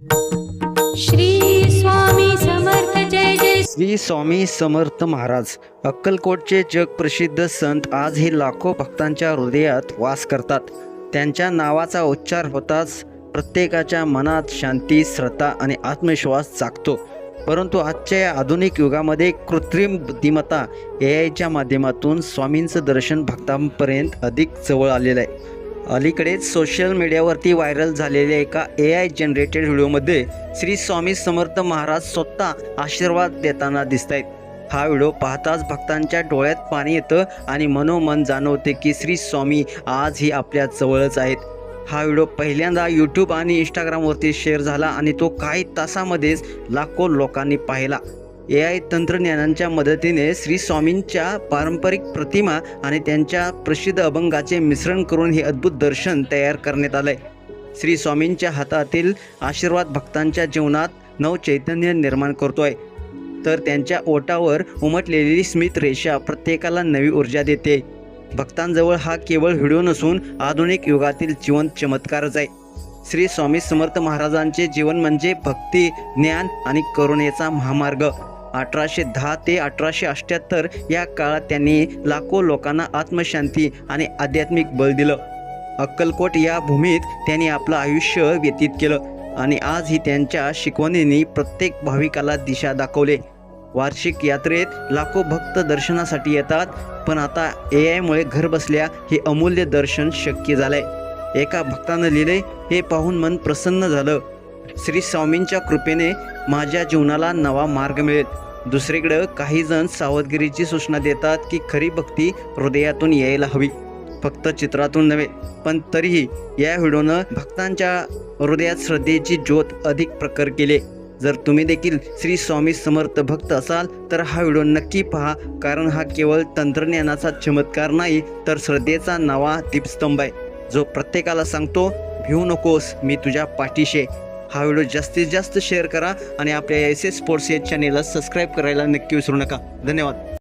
श्री स्वामी समर्थ जय जय श्री स्वामी समर्थ महाराज अक्कलकोटचे जगप्रसिद्ध संत आज हे लाखो भक्तांच्या हृदयात वास करतात. त्यांच्या नावाचा उच्चार होताच प्रत्येकाच्या मनात शांती श्रद्धा आणि आत्मविश्वास जागतो. परंतु आजच्या या आधुनिक युगामध्ये कृत्रिम बुद्धिमत्ता ए आयच्या माध्यमातून स्वामींचं दर्शन भक्तांपर्यंत अधिक जवळ आलेलं आहे. अलीकडेच सोशल मीडियावरती व्हायरल झालेल्या एका ए आय जनरेटेड व्हिडिओमध्ये श्री स्वामी समर्थ महाराज स्वतः आशीर्वाद देताना दिसत आहेत हा व्हिडिओ पाहताच भक्तांच्या डोळ्यात पाणी येतं आणि मनोमन जाणवते की श्री स्वामी आजही आपल्या जवळच आहेत. हा व्हिडिओ पहिल्यांदा यूट्यूब आणि इंस्टाग्रामवरती शेअर झाला आणि तो काही तासामध्येच लाखो लोकांनी पाहिला. ए आय तंत्रज्ञानांच्या मदतीने श्री स्वामींच्या पारंपरिक प्रतिमा आणि त्यांच्या प्रसिद्ध अभंगाचे मिश्रण करून हे अद्भुत दर्शन तयार करण्यात आलंय. श्री स्वामींच्या हातातील आशीर्वाद भक्तांच्या जीवनात नव चैतन्य निर्माण करतोय. तर त्यांच्या ओटावर उमटलेली स्मित रेषा प्रत्येकाला नवी ऊर्जा देते. भक्तांजवळ हा केवळ व्हिडिओ नसून आधुनिक युगातील जिवंत चमत्कारच आहे. श्री स्वामी समर्थ महाराजांचे जीवन म्हणजे भक्ती ज्ञान आणि करुणेचा महामार्ग. अठराशे दहा ते अठराशे अठ्ठ्याहत्तर या काळात त्यांनी लाखो लोकांना आत्मशांती आणि आध्यात्मिक बळ दिलं. अक्कलकोट या भूमीत त्यांनी आपलं आयुष्य व्यतीत केलं आणि आजही त्यांच्या शिकवणींनी प्रत्येक भाविकाला दिशा दाखवले. वार्षिक यात्रेत लाखो भक्त दर्शनासाठी येतात पण आता ए आयमुळे घर बसल्या हे अमूल्य दर्शन शक्य झालंय. एका भक्तानं लिहिले हे पाहून मन प्रसन्न झालं. श्री स्वामींच्या कृपेने माझ्या जीवनाला नवा मार्ग मिळेल. दुसरीकडं काही जण सावधगिरीची सूचना देतात की खरी भक्ती हृदयातून यायला हवी. फक्त चित्रातून नव्हे पण तरीही या व्हिडिओनं भक्तांच्या हृदयात श्रद्धेची ज्योत अधिक प्रकर केले. जर तुम्ही देखील श्री स्वामी समर्थ भक्त असाल तर हा व्हिडिओ नक्की पहा कारण हा केवळ तंत्रज्ञानाचा चमत्कार नाही तर श्रद्धेचा नवा दीपस्तंभ आहे. जो प्रत्येकाला सांगतो भिवू नकोस मी तुझ्या पाठीशी हा व्हिडिओ जास्तीत जास्त शेअर करा आणि आपल्या एस एस स्पोर्ट्स या चॅनेलला सबस्क्राईब करायला नक्की विसरू नका. धन्यवाद.